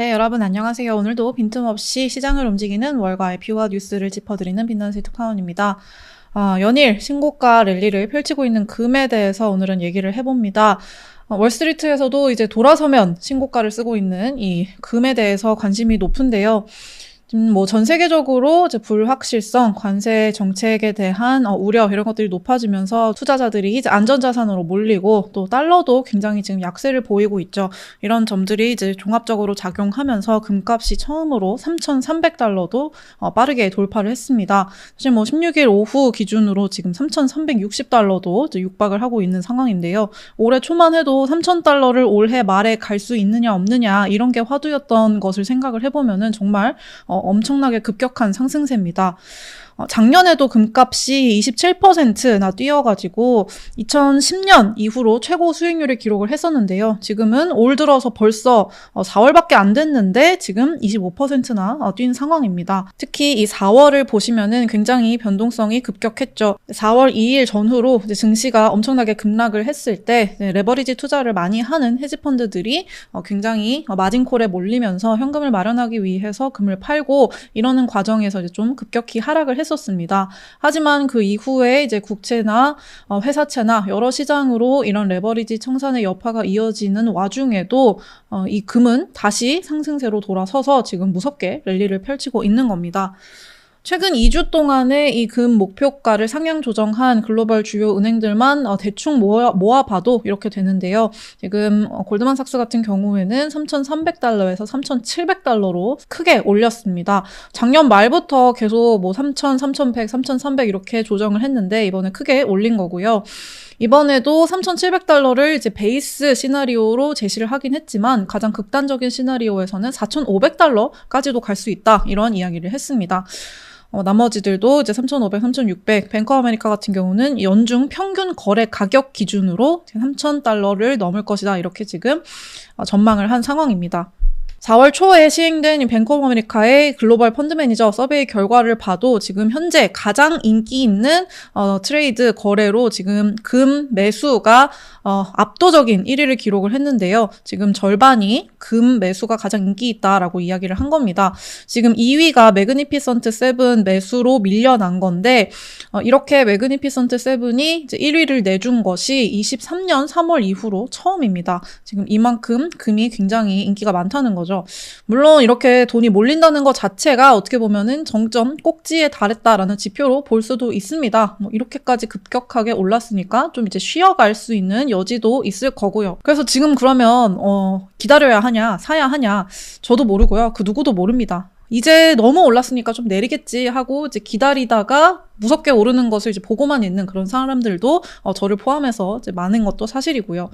네, 여러분 안녕하세요. 오늘도 빈틈없이 시장을 움직이는 월가의 뷰와 뉴스를 짚어드리는 빛나는 특파원입니다. 아, 연일 신고가 랠리를 펼치고 있는 금에 대해서 오늘은 얘기를 해봅니다. 어, 월스트리트에서도 이제 돌아서면 신고가를 쓰고 있는 이 금에 대해서 관심이 높은데요. 음, 뭐 전 세계적으로 이제 불확실성, 관세 정책에 대한 어, 우려 이런 것들이 높아지면서 투자자들이 이제 안전자산으로 몰리고 또 달러도 굉장히 지금 약세를 보이고 있죠. 이런 점들이 이제 종합적으로 작용하면서 금값이 처음으로 3,300달러도 어, 빠르게 돌파를 했습니다. 사실 뭐 16일 오후 기준으로 지금 3,360달러도 이제 육박을 하고 있는 상황인데요. 올해 초만 해도 3,000달러를 올해 말에 갈 수 있느냐 없느냐 이런 게 화두였던 것을 생각을 해보면은 정말 어, 엄청나게 급격한 상승세입니다. 어, 작년에도 금값이 27%나 뛰어가지고 2010년 이후로 최고 수익률을 기록을 했었는데요. 지금은 올 들어서 벌써 4월밖에 어, 안 됐는데 지금 25%나 어, 뛴 상황입니다. 특히 이 4월을 보시면은 굉장히 변동성이 급격했죠. 4월 2일 전후로 증시가 엄청나게 급락을 했을 때 네, 레버리지 투자를 많이 하는 헤지펀드들이 굉장히 마진콜에 몰리면서 현금을 마련하기 위해서 금을 팔고 이러는 과정에서 좀 급격히 하락을 했 했었습니다. 하지만 그 이후에 이제 국채나 어, 회사채나 여러 시장으로 이런 레버리지 청산의 여파가 이어지는 와중에도 어, 이 금은 다시 상승세로 돌아서서 지금 무섭게 랠리를 펼치고 있는 겁니다. 최근 2주 동안의 이금 목표가를 상향 조정한 글로벌 주요 은행들만 어, 대충 모아, 모아봐도 이렇게 되는데요. 지금 어, 골드만삭스 같은 경우에는 3,300달러에서 3,700달러로 크게 올렸습니다. 작년 말부터 계속 뭐 3,000, 3,100, 3,300 이렇게 조정을 했는데 이번에 크게 올린 거고요. 이번에도 3,700달러를 이제 베이스 시나리오로 제시를 하긴 했지만 가장 극단적인 시나리오에서는 4,500달러까지도 갈 수 있다. 이런 이야기를 했습니다. 어, 나머지들도 이제 3,500, 3,600, 뱅커 아메리카 같은 경우는 연중 평균 거래 가격 기준으로 3,000달러를 넘을 것이다. 이렇게 지금 어, 전망을 한 상황입니다. 4월 초에 시행된 뱅크 오브 아메리카의 글로벌 펀드 매니저 서베이 결과를 봐도 지금 현재 가장 인기 있는 어, 트레이드 거래로 지금 금 매수가 어, 압도적인 1위를 기록을 했는데요. 지금 절반이 금 매수가 가장 인기 있다라고 이야기를 한 겁니다. 지금 2위가 매그니피선트 7 매수로 밀려난 건데 어, 이렇게 매그니피선트 7이 이제 1위를 내준 것이 23년 3월 이후로 처음입니다. 지금 이만큼 금이 굉장히 인기가 많다는 거죠. 거죠. 물론 이렇게 돈이 몰린다는 것 자체가 어떻게 보면은 정점 꼭지에 달했다라는 지표로 볼 수도 있습니다. 뭐 이렇게까지 급격하게 올랐으니까 좀 이제 쉬어갈 수 있는 여지도 있을 거고요. 그래서 지금 그러면 어 기다려야 하냐, 사야 하냐, 저도 모르고요. 그 누구도 모릅니다. 이제 너무 올랐으니까 좀 내리겠지 하고 이제 기다리다가 무섭게 오르는 것을 이제 보고만 있는 그런 사람들도 어, 저를 포함해서 이제 많은 것도 사실이고요.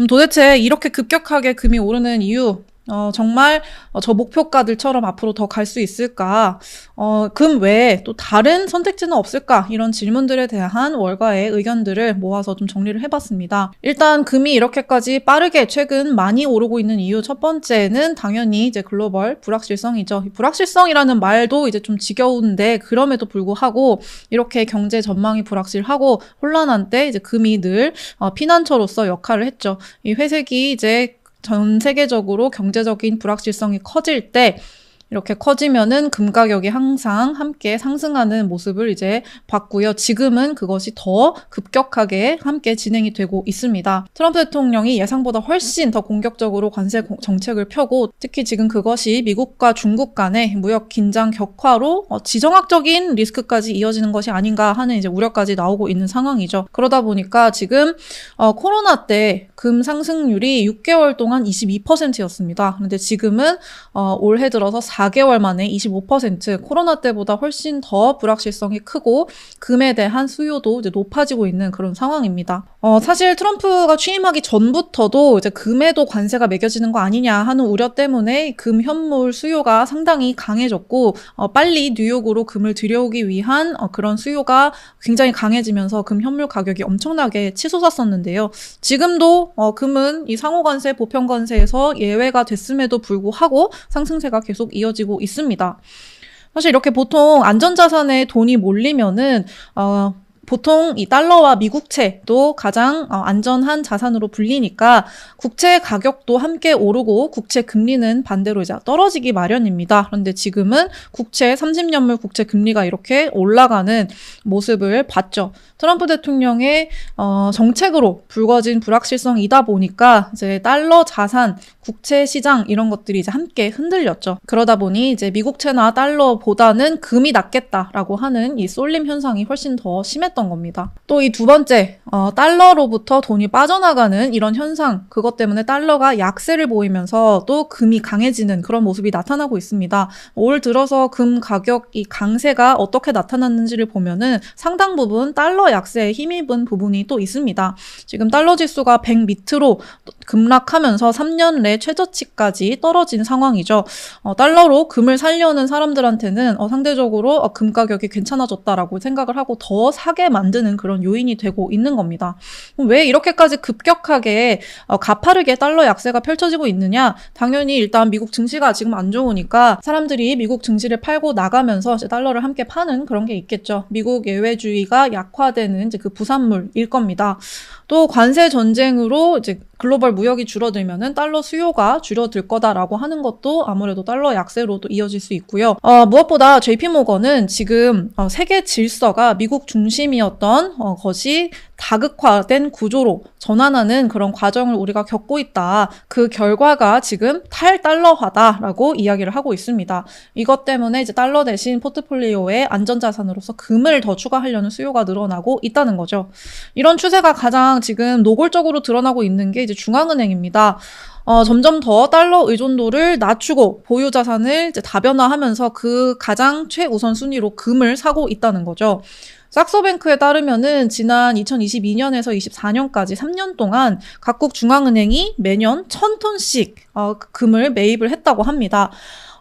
음, 도대체 이렇게 급격하게 금이 오르는 이유 어, 정말 어, 저 목표가들처럼 앞으로 더 갈 수 있을까? 어, 금 외에 또 다른 선택지는 없을까? 이런 질문들에 대한 월가의 의견들을 모아서 좀 정리를 해봤습니다. 일단 금이 이렇게까지 빠르게 최근 많이 오르고 있는 이유 첫 번째는 당연히 이제 글로벌 불확실성이죠. 불확실성이라는 말도 이제 좀 지겨운데 그럼에도 불구하고 이렇게 경제 전망이 불확실하고 혼란한 때 이제 금이 늘 어, 피난처로서 역할을 했죠. 이 회색이 이제 전 세계적으로 경제적인 불확실성이 커질 때 이렇게 커지면은 금 가격이 항상 함께 상승하는 모습을 이제 봤고요. 지금은 그것이 더 급격하게 함께 진행이 되고 있습니다. 트럼프 대통령이 예상보다 훨씬 더 공격적으로 관세 정책을 펴고 특히 지금 그것이 미국과 중국 간의 무역 긴장 격화로 어, 지정학적인 리스크까지 이어지는 것이 아닌가 하는 이제 우려까지 나오고 있는 상황이죠. 그러다 보니까 지금 어, 코로나 때 금 상승률이 6개월 동안 22%였습니다. 그런데 지금은 어, 올해 들어서 4개월 만에 25% 코로나 때보다 훨씬 더 불확실성이 크고 금에 대한 수요도 이제 높아지고 있는 그런 상황입니다. 어, 사실 트럼프가 취임하기 전부터도 이제 금에도 관세가 매겨지는 거 아니냐 하는 우려 때문에 금 현물 수요가 상당히 강해졌고 어, 빨리 뉴욕으로 금을 들여오기 위한 어, 그런 수요가 굉장히 강해지면서 금 현물 가격이 엄청나게 치솟았었는데요. 지금도 어, 금은 이 상호 관세, 보편 관세에서 예외가 됐음에도 불구하고 상승세가 계속 이어 이어지고 있습니다. 사실 이렇게 보통 안전자산에 돈이 몰리면은, 어, 보통 이 달러와 미국채도 가장 어, 안전한 자산으로 불리니까 국채 가격도 함께 오르고 국채 금리는 반대로 이제 떨어지기 마련입니다. 그런데 지금은 국채 30년물 국채 금리가 이렇게 올라가는 모습을 봤죠. 트럼프 대통령의 어, 정책으로 불거진 불확실성이다 보니까 이제 달러 자산, 국채 시장 이런 것들이 이제 함께 흔들렸죠. 그러다 보니 이제 미국채나 달러보다는 금이 낫겠다라고 하는 이 쏠림 현상이 훨씬 더 심했 던 겁니다. 또 이 두 번째 어, 달러로부터 돈이 빠져나가는 이런 현상 그것 때문에 달러가 약세를 보이면서 또 금이 강해지는 그런 모습이 나타나고 있습니다. 올 들어서 금 가격 이 강세가 어떻게 나타났는지를 보면은 상당 부분 달러 약세에 힘입은 부분이 또 있습니다. 지금 달러 지수가 100 밑으로 급락하면서 3년 내 최저치까지 떨어진 상황이죠. 어, 달러로 금을 살려는 사람들한테는 어, 상대적으로 어, 금 가격이 괜찮아졌다라고 생각을 하고 더 사게 만드는 그런 요인이 되고 있는 겁니다. 왜 이렇게까지 급격하게 어, 가파르게 달러 약세가 펼쳐지고 있느냐? 당연히 일단 미국 증시가 지금 안 좋으니까 사람들이 미국 증시를 팔고 나가면서 달러를 함께 파는 그런 게 있겠죠. 미국 예외주의가 약화되는 이제 그 부산물일 겁니다. 또 관세 전쟁으로 이제 글로벌 무역이 줄어들면은 달러 수요가 줄어들 거다라고 하는 것도 아무래도 달러 약세로도 이어질 수 있고요. 어, 무엇보다 JP 모건은 지금 어, 세계 질서가 미국 중심이었던 어, 것이 다극화된 구조로 전환하는 그런 과정을 우리가 겪고 있다. 그 결과가 지금 탈달러화다라고 이야기를 하고 있습니다. 이것 때문에 이제 달러 대신 포트폴리오에 안전자산으로서 금을 더 추가하려는 수요가 늘어나고 있다는 거죠. 이런 추세가 가장 지금 노골적으로 드러나고 있는 게 이제 중앙 은행입니다. 어, 점점 더 달러 의존도를 낮추고 보유 자산을 다변화하면서 그 가장 최우선 순위로 금을 사고 있다는 거죠. 삭소뱅크에 따르면은 지난 2022년에서 24년까지 3년 동안 각국 중앙은행이 매년 1000톤씩 어, 금을 매입을 했다고 합니다.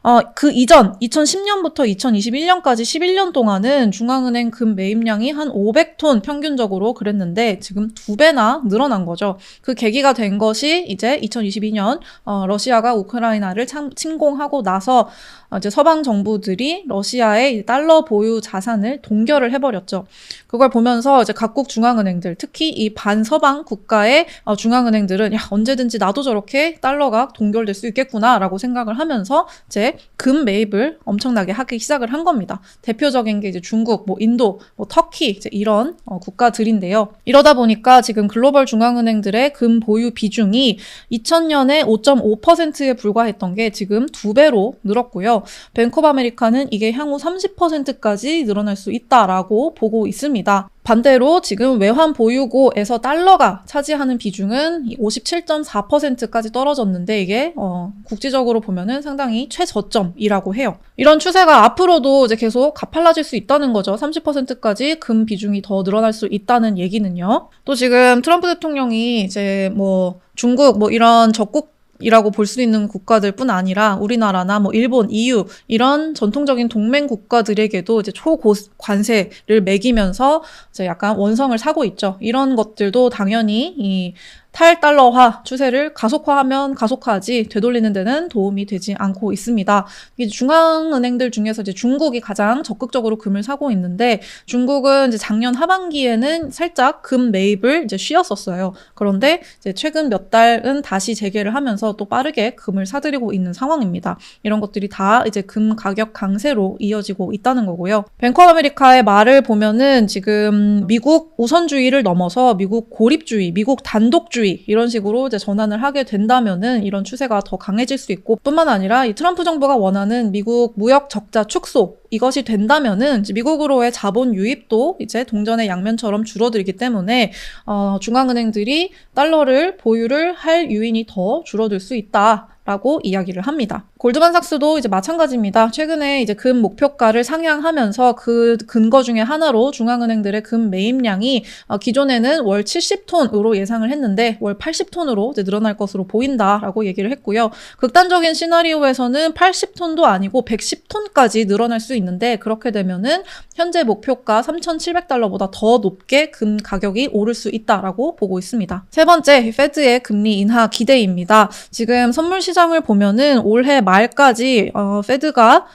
어, 그 이전 2010년부터 2021년까지 11년 동안은 중앙은행 금 매입량이 한 500톤 평균적으로 그랬는데 지금 두 배나 늘어난 거죠. 그 계기가 된 것이 이제 2022년 어, 러시아가 우크라이나를 참, 침공하고 나서 어, 이제 서방 정부들이 러시아의 달러 보유 자산을 동결을 해버렸죠. 그걸 보면서 이제 각국 중앙은행들, 특히 이 반서방 국가의 어, 중앙은행들은 야 언제든지 나도 저렇게 달러가 동결될 수 있겠구나라고 생각을 하면서 이제 금 매입을 엄청나게 하기 시작을 한 겁니다. 대표적인 게 이제 중국, 뭐 인도, 뭐 터키 이제 이런 어, 국가들인데요. 이러다 보니까 지금 글로벌 중앙은행들의 금 보유 비중이 2000년에 5.5%에 불과했던 게 지금 두 배로 늘었고요. 뱅크 오브 아메리카는 이게 향후 30%까지 늘어날 수 있다라고 보고 있습니다. 반대로 지금 외환 보유고에서 달러가 차지하는 비중은 57.4%까지 떨어졌는데 이게 어, 국지적으로 보면은 상당히 최저점이라고 해요. 이런 추세가 앞으로도 이제 계속 가팔라질 수 있다는 거죠. 30%까지 금 비중이 더 늘어날 수 있다는 얘기는요. 또 지금 트럼프 대통령이 이제 뭐 중국 뭐 이런 적국 이라고 볼 수 있는 국가들뿐 아니라 우리나라나 뭐 일본, EU 이런 전통적인 동맹 국가들에게도 이제 초고 관세를 매기면서 이제 약간 원성을 사고 있죠. 이런 것들도 당연히 이 탈달러화 추세를 가속화하면 가속화하지 되돌리는 데는 도움이 되지 않고 있습니다. 이 중앙은행들 중에서 이제 중국이 가장 적극적으로 금을 사고 있는데 중국은 이제 작년 하반기에는 살짝 금 매입을 이제 쉬었었어요. 그런데 이제 최근 몇 달은 다시 재개를 하면서 또 빠르게 금을 사들이고 있는 상황입니다. 이런 것들이 다 이제 금 가격 강세로 이어지고 있다는 거고요. 뱅커 아메리카의 말을 보면은 지금 미국 우선주의를 넘어서 미국 고립주의, 미국 단독주의 민주주의 이런 식으로 이제 전환을 하게 된다면은 이런 추세가 더 강해질 수 있고 뿐만 아니라 이 트럼프 정부가 원하는 미국 무역 적자 축소 이것이 된다면은 미국으로의 자본 유입도 이제 동전의 양면처럼 줄어들기 때문에 어, 중앙은행들이 달러를 보유를 할 유인이 더 줄어들 수 있다. 라고 이야기를 합니다. 골드만삭스도 이제 마찬가지입니다. 최근에 이제 금 목표가를 상향하면서 그 근거 중에 하나로 중앙은행들의 금 매입량이 어, 기존에는 월 70톤으로 예상을 했는데 월 80톤으로 이제 늘어날 것으로 보인다라고 얘기를 했고요. 극단적인 시나리오에서는 80톤도 아니고 110톤까지 늘어날 수 있는데 그렇게 되면은 현재 목표가 3,700달러보다 더 높게 금 가격이 오를 수 있다라고 보고 있습니다. 세 번째, 페드의 금리 인하 기대입니다. 지금 선물 시장을 보면은 올해 말 까지 어, 페드가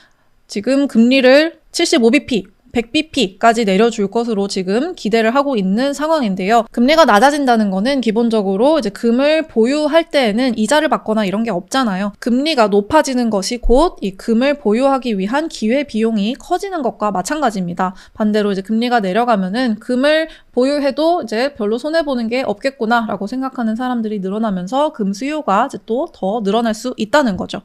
지금 금리를 75bp 100bp까지 내려줄 것으로 지금 기대를 하고 있는 상황인데요. 금리가 낮아진다는 거는 기본적으로 이제 금을 보유할 때에는 이자를 받거나 이런 게 없잖아요. 금리가 높아지는 것이 곧 이 금을 보유하기 위한 기회 비용이 커지는 것과 마찬가지입니다. 반대로 이제 금리가 내려가면은 금을 보유해도 이제 별로 손해 보는 게 없겠구나라고 생각하는 사람들이 늘어나면서 금 수요가 이제 또 더 늘어날 수 있다는 거죠.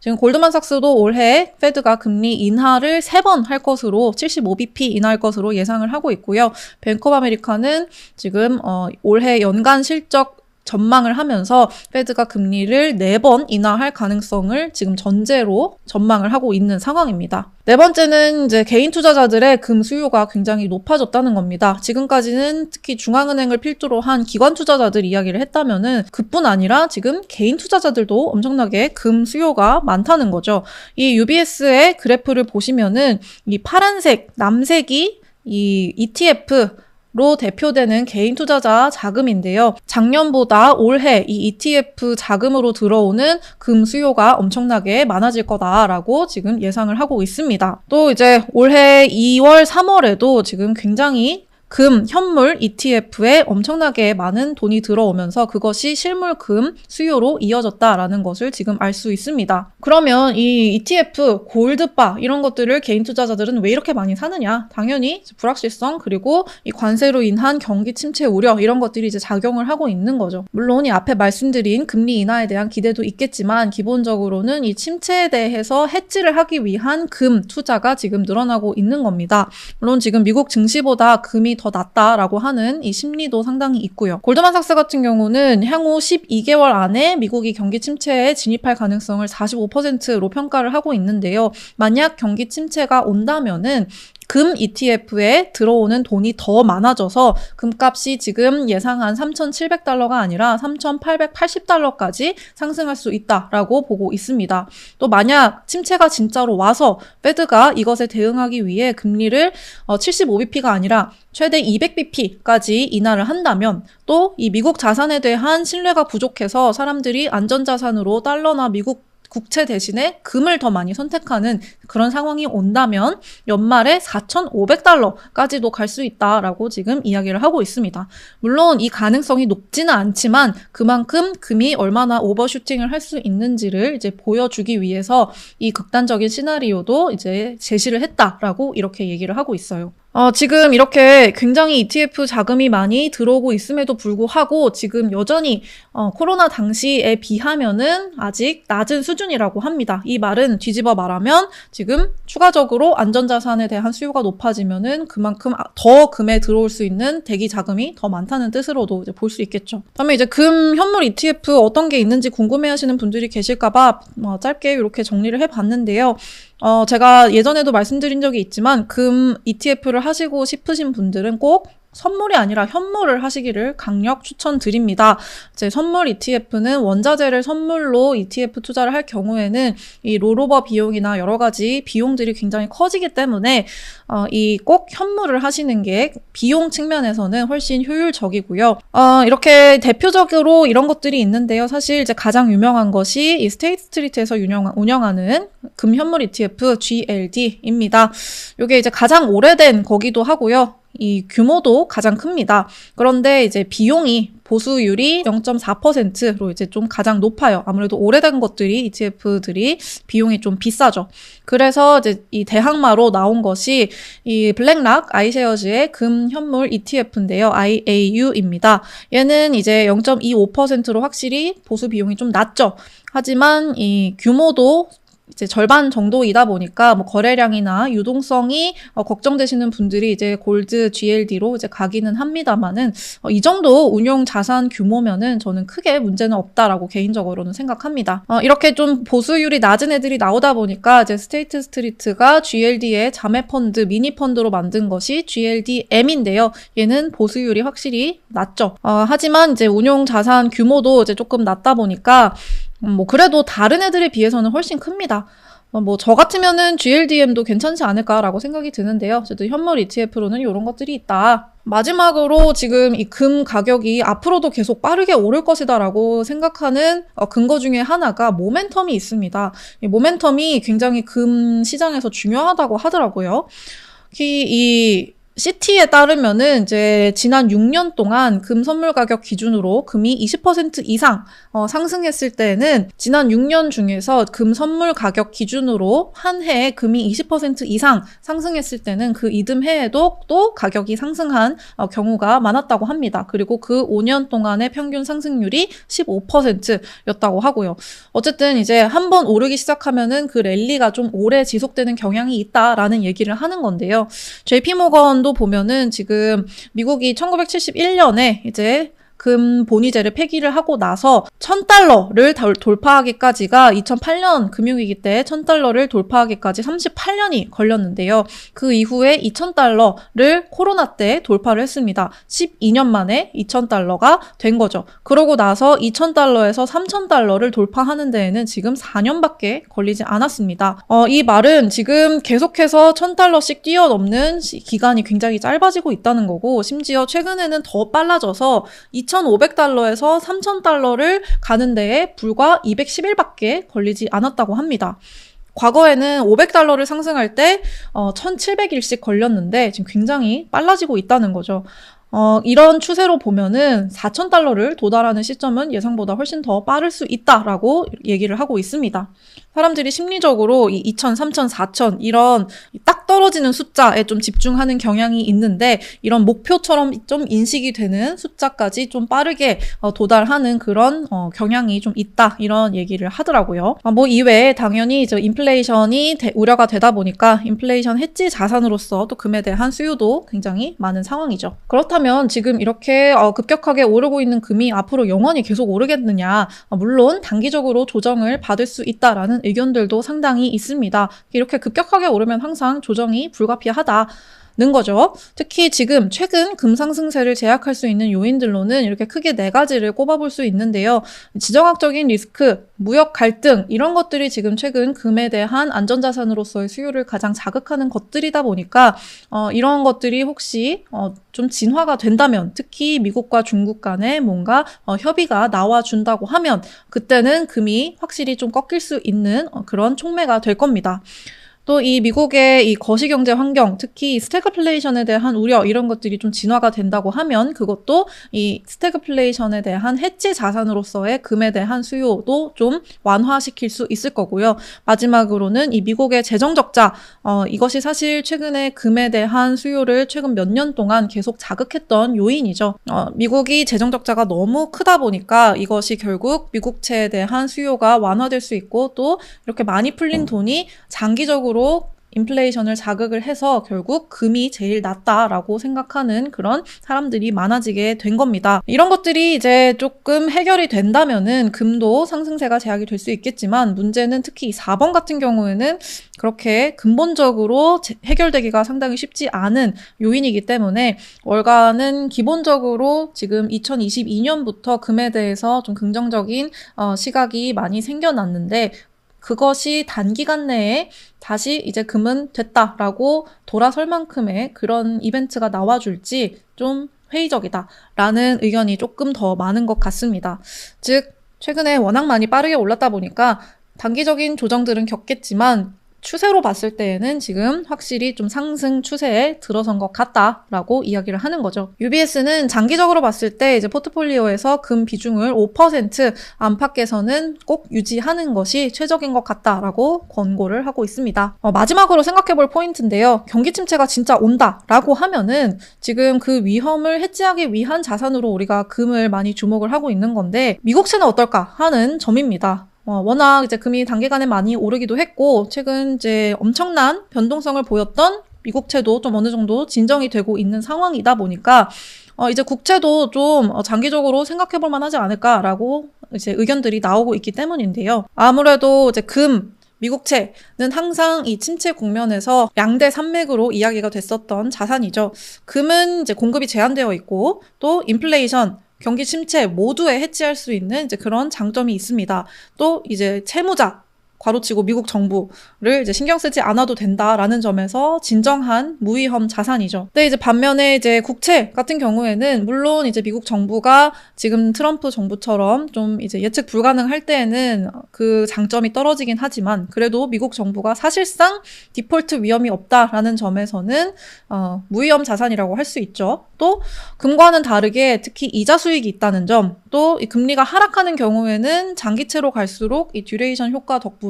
지금 골드만삭스도 올해 페드가 금리 인하를 세 번 할 것으로 75bp 인하할 것으로 예상을 하고 있고요. 뱅크 오브 아메리카는 지금 어 올해 연간 실적 전망을 하면서 페드가 금리를 네번 인하할 가능성을 지금 전제로 전망을 하고 있는 상황입니다. 네 번째는 이제 개인 투자자들의 금 수요가 굉장히 높아졌다는 겁니다. 지금까지는 특히 중앙은행을 필두로 한 기관 투자자들 이야기를 했다면은 그뿐 아니라 지금 개인 투자자들도 엄청나게 금 수요가 많다는 거죠. 이 UBS의 그래프를 보시면은 이 파란색, 남색이 이 ETF 로 대표되는 개인 투자자 자금인데요. 작년보다 올해 이 ETF 자금으로 들어오는 금 수요가 엄청나게 많아질 거다라고 지금 예상을 하고 있습니다. 또 이제 올해 2월, 3월에도 지금 굉장히 금, 현물 ETF에 엄청나게 많은 돈이 들어오면서 그것이 실물 금 수요로 이어졌다라는 것을 지금 알 수 있습니다. 그러면 이 ETF, 골드바 이런 것들을 개인 투자자들은 왜 이렇게 많이 사느냐? 당연히 불확실성 그리고 이 관세로 인한 경기 침체 우려 이런 것들이 이제 작용을 하고 있는 거죠. 물론 이 앞에 말씀드린 금리 인하에 대한 기대도 있겠지만 기본적으로는 이 침체에 대해서 해지를 하기 위한 금 투자가 지금 늘어나고 있는 겁니다. 물론 지금 미국 증시보다 금이 더 낫다라고 하는 이 심리도 상당히 있고요. 골드만 삭스 같은 경우는 향후 12개월 안에 미국이 경기 침체에 진입할 가능성을 45%로 평가를 하고 있는데요. 만약 경기 침체가 온다면은 금 ETF에 들어오는 돈이 더 많아져서 금값이 지금 예상한 3,700달러가 아니라 3,880달러까지 상승할 수 있다라고 보고 있습니다. 또 만약 침체가 진짜로 와서 페드가 이것에 대응하기 위해 금리를 75bp가 어, 아니라 최대 200bp까지 인하를 한다면 또 이 미국 자산에 대한 신뢰가 부족해서 사람들이 안전자산으로 달러나 미국 국채 대신에 금을 더 많이 선택하는 그런 상황이 온다면 연말에 4,500달러까지도 갈 수 있다라고 지금 이야기를 하고 있습니다. 물론 이 가능성이 높지는 않지만 그만큼 금이 얼마나 오버슈팅을 할 수 있는지를 이제 보여주기 위해서 이 극단적인 시나리오도 이제 제시를 했다라고 이렇게 얘기를 하고 있어요. 어, 지금 이렇게 굉장히 ETF 자금이 많이 들어오고 있음에도 불구하고 지금 여전히 어, 코로나 당시에 비하면은 아직 낮은 수준이라고 합니다. 이 말은 뒤집어 말하면 지금 추가적으로 안전자산에 대한 수요가 높아지면은 그만큼 아, 더 금에 들어올 수 있는 대기 자금이 더 많다는 뜻으로도 이제 볼 수 있겠죠. 다음에 이제 금 현물 ETF 어떤 게 있는지 궁금해하시는 분들이 계실까봐 어, 짧게 이렇게 정리를 해봤는데요. 어, 제가 예전에도 말씀드린 적이 있지만 금 ETF를 하시고 싶으신 분들은 꼭 선물이 아니라 현물을 하시기를 강력 추천드립니다. 이제 선물 ETF는 원자재를 선물로 ETF 투자를 할 경우에는 이 롤오버 비용이나 여러 가지 비용들이 굉장히 커지기 때문에 어, 이 꼭 현물을 하시는 게 비용 측면에서는 훨씬 효율적이고요. 어, 이렇게 대표적으로 이런 것들이 있는데요. 사실 이제 가장 유명한 것이 이 스테이트 스트리트에서 운영하는 금현물 ETF GLD입니다. 이게 이제 가장 오래된 거기도 하고요. 이 규모도 가장 큽니다. 그런데 이제 비용이 보수율이 0.4%로 이제 좀 가장 높아요. 아무래도 오래된 것들이 ETF들이 비용이 좀 비싸죠. 그래서 이제 이 대항마로 나온 것이 이 블랙락 아이쉐어즈의 금 현물 ETF인데요. IAU입니다. 얘는 이제 0.25%로 확실히 보수 비용이 좀 낮죠. 하지만 이 규모도 이제 절반 정도이다 보니까 뭐 거래량이나 유동성이 어, 걱정되시는 분들이 이제 골드 GLD로 이제 가기는 합니다만은 어, 이 정도 운용 자산 규모면은 저는 크게 문제는 없다라고 개인적으로는 생각합니다. 어, 이렇게 좀 보수율이 낮은 애들이 나오다 보니까 이제 스테이트 스트리트가 GLD의 자매 펀드, 미니 펀드로 만든 것이 GLDM인데요. 얘는 보수율이 확실히 낮죠. 어, 하지만 이제 운용 자산 규모도 이제 조금 낮다 보니까 음, 뭐 그래도 다른 애들에 비해서는 훨씬 큽니다. 어, 뭐저 같으면은 GLDM도 괜찮지 않을까라고 생각이 드는데요. 어쨌든 현물 ETF로는 이런 것들이 있다. 마지막으로 지금 이 금 가격이 앞으로도 계속 빠르게 오를 것이다라고 생각하는 어, 근거 중에 하나가 모멘텀이 있습니다. 이 모멘텀이 굉장히 금 시장에서 중요하다고 하더라고요. 특히 이 CT에 따르면은 이제 지난 6년 동안 금 선물 가격 기준으로 금이 20% 이상 어, 상승했을 때는 지난 6년 중에서 금 선물 가격 기준으로 한 해에 금이 20% 이상 상승했을 때는 그 이듬 해에도 또 가격이 상승한 어, 경우가 많았다고 합니다. 그리고 그 5년 동안의 평균 상승률이 15%였다고 하고요. 어쨌든 이제 한 번 오르기 시작하면은 그 랠리가 좀 오래 지속되는 경향이 있다라는 얘기를 하는 건데요. JP 모건도 보면은 지금 미국이 1971년에 이제 금 본위제를 폐기를 하고 나서 1000달러를 돌파하기까지가 2008년 금융위기 때 1000달러를 돌파하기까지 38년이 걸렸는데요. 그 이후에 2000달러를 코로나 때 돌파를 했습니다. 12년 만에 2000달러가 된 거죠. 그러고 나서 2000달러에서 3000달러를 돌파하는 데에는 지금 4년밖에 걸리지 않았습니다. 어, 이 말은 지금 계속해서 1000달러씩 뛰어넘는 기간이 굉장히 짧아지고 있다는 거고 심지어 최근에는 더 빨라져서 2,500달러에서 3,000달러를 가는 데에 불과 210일밖에 걸리지 않았다고 합니다. 과거에는 500달러를 상승할 때 어, 1,700일씩 걸렸는데 지금 굉장히 빨라지고 있다는 거죠. 어, 이런 추세로 보면은 4,000달러를 도달하는 시점은 예상보다 훨씬 더 빠를 수 있다라고 얘기를 하고 있습니다. 사람들이 심리적으로 이 2,000, 3,000, 4,000 이런 딱 떨어지는 숫자에 좀 집중하는 경향이 있는데 이런 목표처럼 좀 인식이 되는 숫자까지 좀 빠르게 어, 도달하는 그런 어, 경향이 좀 있다 이런 얘기를 하더라고요. 아, 뭐 이외에 당연히 이제 인플레이션이 대, 우려가 되다 보니까 인플레이션 해지 자산으로서 또 금에 대한 수요도 굉장히 많은 상황이죠. 그렇다면 지금 이렇게 어, 급격하게 오르고 있는 금이 앞으로 영원히 계속 오르겠느냐? 어, 물론 단기적으로 조정을 받을 수 있다라는 의견들도 상당히 있습니다. 이렇게 급격하게 오르면 항상 조정이 불가피하다. 는 거죠. 특히 지금 최근 금상승세를 제약할 수 있는 요인들로는 이렇게 크게 네 가지를 꼽아볼 수 있는데요. 지정학적인 리스크, 무역 갈등 이런 것들이 지금 최근 금에 대한 안전자산으로서의 수요를 가장 자극하는 것들이다 보니까 어, 이런 것들이 혹시 어, 좀 진화가 된다면 특히 미국과 중국 간에 뭔가 어, 협의가 나와준다고 하면 그때는 금이 확실히 좀 꺾일 수 있는 어, 그런 촉매가 될 겁니다. 또 이 미국의 이 거시경제 환경, 특히 스태그플레이션에 대한 우려 이런 것들이 좀 진화가 된다고 하면 그것도 이 스태그플레이션에 대한 해지 자산으로서의 금에 대한 수요도 좀 완화시킬 수 있을 거고요. 마지막으로는 이 미국의 재정 적자, 어, 이것이 사실 최근에 금에 대한 수요를 최근 몇 년 동안 계속 자극했던 요인이죠. 어, 미국이 재정 적자가 너무 크다 보니까 이것이 결국 미국채에 대한 수요가 완화될 수 있고 또 이렇게 많이 풀린 돈이 장기적으로 식으로 인플레이션을 자극을 해서 결국 금이 제일 낫다라고 생각하는 그런 사람들이 많아지게 된 겁니다. 이런 것들이 이제 조금 해결이 된다면은 금도 상승세가 제약이 될 수 있겠지만 문제는 특히 4번 같은 경우에는 그렇게 근본적으로 해결되기가 상당히 쉽지 않은 요인이기 때문에 월가는 기본적으로 지금 2022년부터 금에 대해서 좀 긍정적인 어, 시각이 많이 생겨났는데 그것이 단기간 내에 다시 이제 금은 됐다라고 돌아설 만큼의 그런 이벤트가 나와줄지 좀 회의적이다라는 의견이 조금 더 많은 것 같습니다. 즉, 최근에 워낙 많이 빠르게 올랐다 보니까 단기적인 조정들은 겪겠지만 추세로 봤을 때에는 지금 확실히 좀 상승 추세에 들어선 것 같다라고 이야기를 하는 거죠. UBS는 장기적으로 봤을 때 이제 포트폴리오에서 금 비중을 5% 안팎에서는 꼭 유지하는 것이 최적인 것 같다라고 권고를 하고 있습니다. 어, 마지막으로 생각해 볼 포인트인데요. 경기 침체가 진짜 온다라고 하면은 지금 그 위험을 해지하기 위한 자산으로 우리가 금을 많이 주목을 하고 있는 건데 미국채는 어떨까 하는 점입니다. 어, 워낙 이제 금이 단기간에 많이 오르기도 했고, 최근 이제 엄청난 변동성을 보였던 미국채도 좀 어느 정도 진정이 되고 있는 상황이다 보니까, 어, 이제 국채도 좀 어, 장기적으로 생각해 볼 만하지 않을까라고 이제 의견들이 나오고 있기 때문인데요. 아무래도 이제 금, 미국채는 항상 이 침체 국면에서 양대 산맥으로 이야기가 됐었던 자산이죠. 금은 이제 공급이 제한되어 있고 또 인플레이션 경기 침체 모두에 해치할 수 있는 이제 그런 장점이 있습니다. 또 이제 채무자 과로치고 미국 정부를 이제 신경 쓰지 않아도 된다라는 점에서 진정한 무위험 자산이죠. 근데 이제 반면에 이제 국채 같은 경우에는 물론 이제 미국 정부가 지금 트럼프 정부처럼 좀 이제 예측 불가능할 때에는 그 장점이 떨어지긴 하지만 그래도 미국 정부가 사실상 디폴트 위험이 없다라는 점에서는 어, 무위험 자산이라고 할 수 있죠. 또 금과는 다르게 특히 이자 수익이 있다는 점, 또이 금리가 하락하는 경우에는 장기채로 갈수록 이 듀레이션 효과 덕분에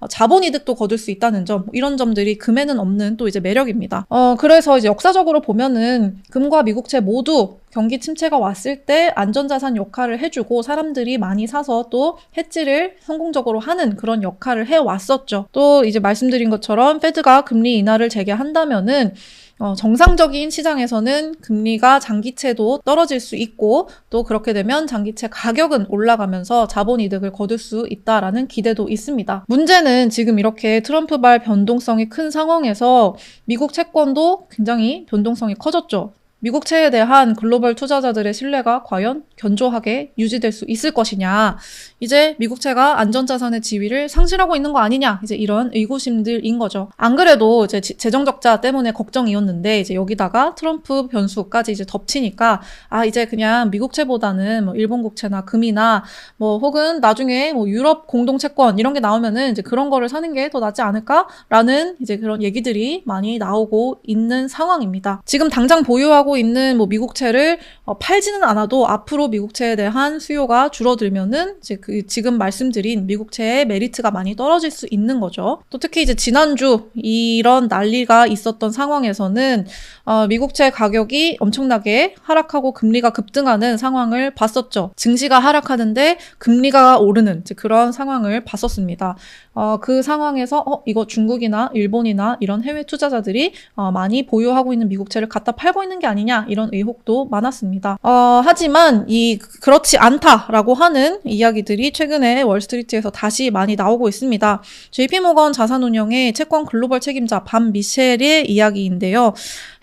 어, 자본 이득도 거둘 수 있다는 점, 뭐 이런 점들이 금에는 없는 또 이제 매력입니다. 어, 그래서 이제 역사적으로 보면은 금과 미국채 모두 경기 침체가 왔을 때 안전자산 역할을 해주고 사람들이 많이 사서 또 해지를 성공적으로 하는 그런 역할을 해왔었죠. 또 이제 말씀드린 것처럼 페드가 금리 인하를 재개한다면은 어, 정상적인 시장에서는 금리가 장기채도 떨어질 수 있고 또 그렇게 되면 장기채 가격은 올라가면서 자본 이득을 거둘 수 있다라는 기대도 있습니다. 문제는 지금 이렇게 트럼프발 변동성이 큰 상황에서 미국 채권도 굉장히 변동성이 커졌죠. 미국채에 대한 글로벌 투자자들의 신뢰가 과연 견조하게 유지될 수 있을 것이냐. 이제 미국채가 안전자산의 지위를 상실하고 있는 거 아니냐. 이제 이런 의구심들인 거죠. 안 그래도 이제 재정적자 때문에 걱정이었는데 이제 여기다가 트럼프 변수까지 이제 덮치니까 아, 이제 그냥 미국채보다는 뭐 일본 국채나 금이나 뭐 혹은 나중에 뭐 유럽 공동채권 이런 게 나오면은 이제 그런 거를 사는 게 더 낫지 않을까라는 이제 그런 얘기들이 많이 나오고 있는 상황입니다. 지금 당장 보유하고 있는 뭐 미국채를 어, 팔지는 않아도 앞으로 미국채에 대한 수요가 줄어들면은 이제 그 지금 말씀드린 미국채의 메리트가 많이 떨어질 수 있는 거죠. 또 특히 이제 지난주 이런 난리가 있었던 상황에서는 어, 미국채 가격이 엄청나게 하락하고 금리가 급등하는 상황을 봤었죠. 증시가 하락하는데 금리가 오르는 그런 상황을 봤었습니다. 어, 그 상황에서 어, 이거 중국이나 일본이나 이런 해외 투자자들이 어, 많이 보유하고 있는 미국채를 갖다 팔고 있는 게 아니 냐 이런 의혹도 많았습니다. 어, 하지만 이 그렇지 않다라고 하는 이야기들이 최근에 월스트리트에서 다시 많이 나오고 있습니다. JP모건 자산운용의 채권 글로벌 책임자 밤 미셸의 이야기인데요.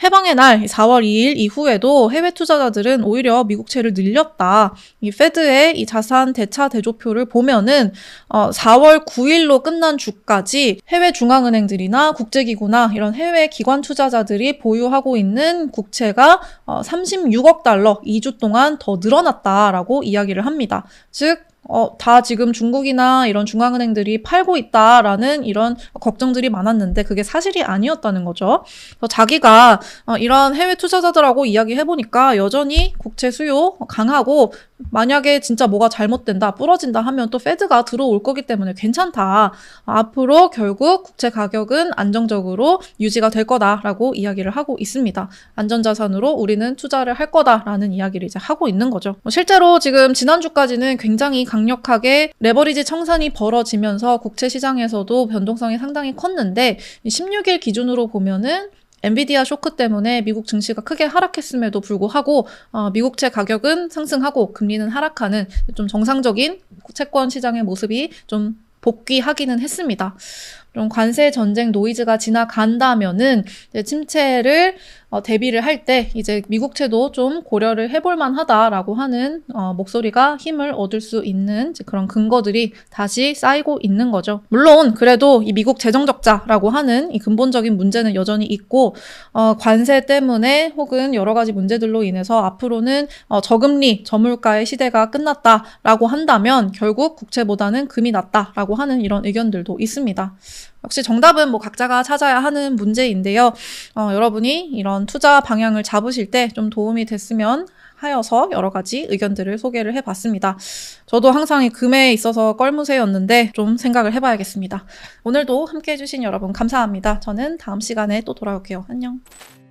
해방의 날 4월 2일 이후에도 해외 투자자들은 오히려 미국채를 늘렸다. 이 페드의 이 자산 대차 대조표를 보면은 어, 4월 9일로 끝난 주까지 해외 중앙은행들이나 국제기구나 이런 해외 기관 투자자들이 보유하고 있는 국채가 어, 36억 달러 2주 동안 더 늘어났다라고 이야기를 합니다. 즉 어, 다 지금 중국이나 이런 중앙은행들이 팔고 있다라는 이런 걱정들이 많았는데 그게 사실이 아니었다는 거죠. 자기가 어, 이런 해외 투자자들하고 이야기해보니까 여전히 국채 수요 강하고 만약에 진짜 뭐가 잘못된다, 부러진다 하면 또 페드가 들어올 거기 때문에 괜찮다. 앞으로 결국 국채 가격은 안정적으로 유지가 될 거다라고 이야기를 하고 있습니다. 안전자산으로 우리는 투자를 할 거다라는 이야기를 이제 하고 있는 거죠. 뭐 실제로 지금 지난주까지는 굉장히 강력하게 레버리지 청산이 벌어지면서 국채 시장에서도 변동성이 상당히 컸는데 16일 기준으로 보면은 엔비디아 쇼크 때문에 미국 증시가 크게 하락했음에도 불구하고 어, 미국채 가격은 상승하고 금리는 하락하는 좀 정상적인 채권 시장의 모습이 좀 복귀하기는 했습니다. 좀 관세 전쟁 노이즈가 지나간다면은 침체를 어, 대비를 할 때 이제 미국채도 좀 고려를 해볼 만하다라고 하는 어, 목소리가 힘을 얻을 수 있는 그런 근거들이 다시 쌓이고 있는 거죠. 물론 그래도 이 미국 재정 적자라고 하는 이 근본적인 문제는 여전히 있고 어, 관세 때문에 혹은 여러 가지 문제들로 인해서 앞으로는 어, 저금리 저물가의 시대가 끝났다라고 한다면 결국 국채보다는 금이 낫다라고 하는 이런 의견들도 있습니다. 역시 정답은 뭐 각자가 찾아야 하는 문제인데요. 어, 여러분이 이런 투자 방향을 잡으실 때 좀 도움이 됐으면 하여서 여러 가지 의견들을 소개를 해봤습니다. 저도 항상 이 금에 있어서 껄무새였는데 좀 생각을 해봐야겠습니다. 오늘도 함께 해주신 여러분 감사합니다. 저는 다음 시간에 또 돌아올게요. 안녕.